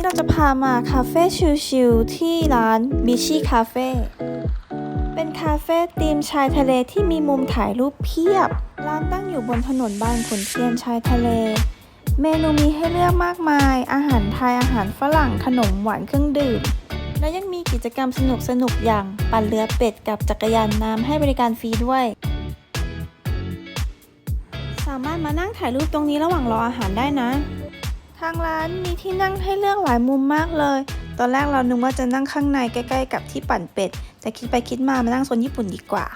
นี้เราจะพามาคาเฟ่ชิลๆที่ร้านบิชี่คาเฟ่เป็นคาเฟ่ธีมชายทะเลที่มีมุมถ่ายรูปเพียบ ร้านตั้งอยู่บนถนนบางขุนเทียนชายทะเล เมนูมีให้เลือกมากมาย อาหารไทยอาหารฝรั่งขนมหวานเครื่องดื่ม และยังมีกิจกรรมสนุกๆอย่างปั่นเรือเป็ดกับจักรยานน้ำให้บริการฟรีด้วย สามารถมานั่งถ่ายรูปตรงนี้ระหว่างรออาหารได้นะ ทางร้านมีที่นั่งให้เลือกหลายมุมมากเลย ตอนแรกเรานึกว่าจะนั่งข้างในใกล้ๆ กับที่ปั่นเป็ด แต่คิดไปคิดมามานั่งโซนญี่ปุ่นดีกว่า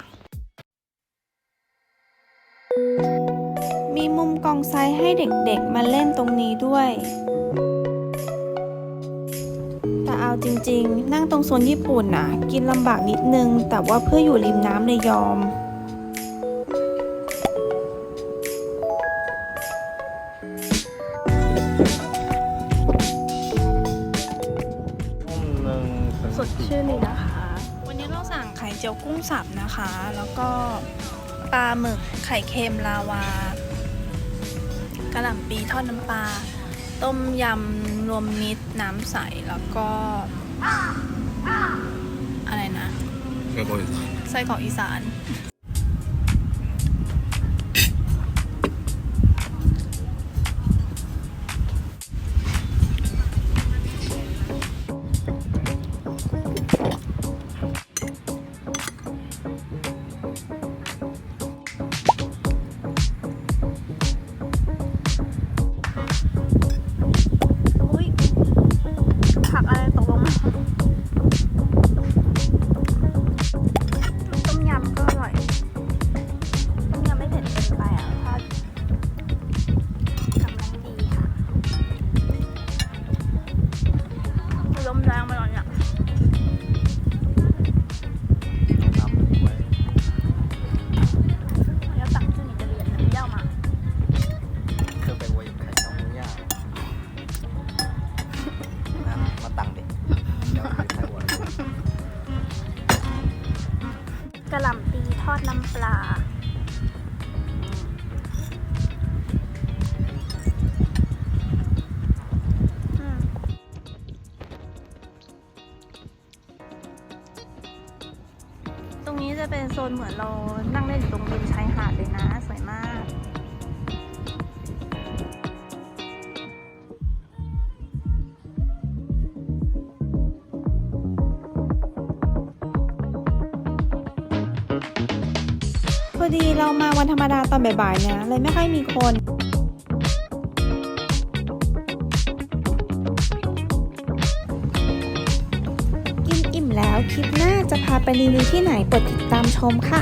มีมุมกองไซให้เด็กๆ มาเล่นตรงนี้ด้วย แต่เอาจริงๆ นั่งตรงโซนญี่ปุ่นน่ะกินลำบากนิดนึง แต่ว่าเพื่ออยู่ริมน้ำเลยยอมต้ม สดชื่นเลยนะคะ วันนี้เราสั่งไข่เจียวกุ้งสับนะคะ แล้วก็ปลาหมึกไข่เค็มลาวากระหล่ำปีทอดน้ำปลา ต้มยำรวมมิตรน้ำใส แล้วก็ อะไรนะไส้กรอกอีสาน ผักอะไรตกลงมา ดน้ำปลาตรงนี้จะเป็นโซนเหมือนเรานั่งเล่นอยู่ตรงริมชายหาดเลยนะ สวยมาก อดีเรามาวันธรรมดาตอนบ่ายๆเนี่ยเลยไม่ค่อยมีคนกินอิ่มแล้วคลิปหน้าจะพาไปรีวิวที่ไหนกดติดตามชมค่ะ